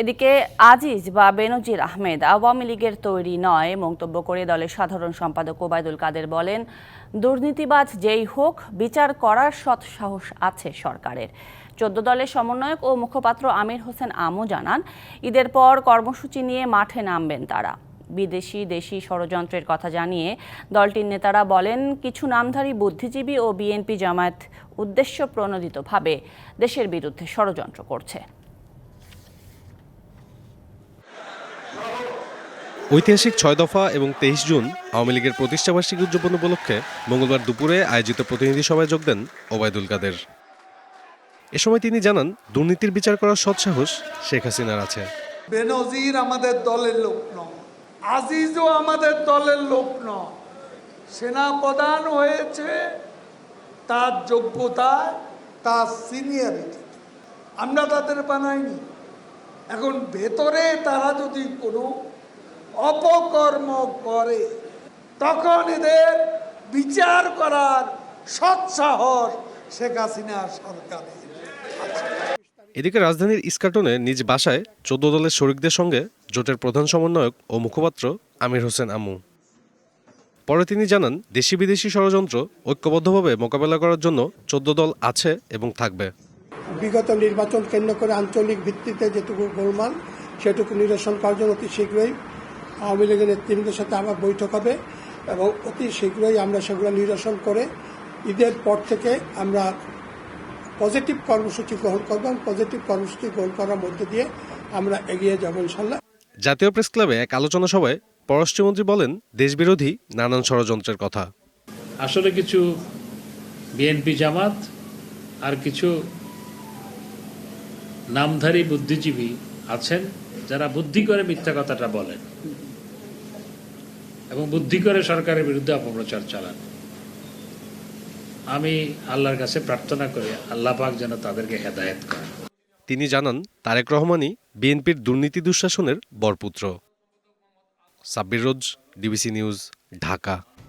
এদিকে আজিজ বা বেনজির আহমেদ আওয়ামী লীগের তৈরি নয়, মন্তব্য করে দলের সাধারণ সম্পাদক ওবায়দুল কাদের বলেন, দুর্নীতিবাজ যেই হোক, বিচার করার সৎ সাহস আছে সরকারের। চোদ্দ দলের সমন্বয়ক ও মুখপাত্র আমির হোসেন আমু জানান, ঈদের পর কর্মসূচি নিয়ে মাঠে নামবেন তারা। বিদেশি, দেশি ষড়যন্ত্রের কথা জানিয়ে দলটির নেতারা বলেন, কিছু নামধারী বুদ্ধিজীবী ও বিএনপি জামায়াত উদ্দেশ্য প্রণোদিতভাবে দেশের বিরুদ্ধে ষড়যন্ত্র করছে। ঐতিহাসিক ছয় দফা এবং তেইশ জুন আওয়ামী লীগের প্রতিষ্ঠাবার্ষিকী উদযাপন উপলক্ষে মঙ্গলবার দুপুরে আয়োজিত প্রতিনিধি সভায় যোগ দেন ওবায়দুল কাদের। এ সময় তিনি জানান, দুর্নীতির বিচার করার সৎসাহস শেখ হাসিনার আছে। বেনজির আমাদের দলের লোক নয়, আজিজও আমাদের দলের লোক নয়। সেনা প্রধান হয়েছে তার যোগ্যতায় তার সিনিয়রিটি। আমরা তাদের বানাইনি। এখন ভেতরে তারা যদি কোনো অপকর্ম করে। তখন এদের বিচার করার সৎসাহস শেখ হাসিনা সরকারের এদিকে রাজধানীর ইস্কাটনে নিজ বাসায় চোদ্দ দলের শরিকদের সঙ্গে জোটের প্রধান সমন্বয়ক ও মুখপাত্র আমির হোসেন আমু পরে তিনি জানান দেশি বিদেশি ষড়যন্ত্র ঐক্যবদ্ধভাবে মোকাবেলা করার জন্য চোদ্দ দল আছে এবং থাকবে। বিগত নির্বাচন কেন্দ্র করে আঞ্চলিক ভিত্তিতে যেটুকু গোলমাল সেটুকু নিরসন করার জন্য অতি শীঘ্রই আওয়ামী লীগের নেতৃবৃন্দের সাথে আমার বৈঠক হবে এবং অতি শীঘ্রই আমরা সেগুলো নিরসন করে ঈদের পর থেকে আমরা পজিটিভ কর্মসূচি গ্রহণ করব এবং পজিটিভ কর্মসূচি গ্রহণ করার মধ্যে দিয়ে আমরা এগিয়ে যাব ইনশাল্লাহ। জাতীয় প্রেস ক্লাবে এক আলোচনা সভায় পররাষ্ট্রমন্ত্রী বলেন দেশবিরোধী নানান ষড়যন্ত্রের কথা। আসলে কিছু বিএনপি জামাত আর কিছু নামধারী বুদ্ধিজীবী আছেন যারা বুদ্ধি করে মিথ্যা কথাটা বলেন। এবং বুদ্ধি করে সরকারের বিরুদ্ধে অপপ্রচার চালান। আমি আল্লাহর কাছে প্রার্থনা করি, আল্লাহ পাক যেন তাদেরকে হেদায়েত করে তিনি জানান, তারেক রহমানই বিএনপির দুর্নীতি দুঃশাসনের বরপুত্র। Sabbir Roz, DBC news, Dhaka.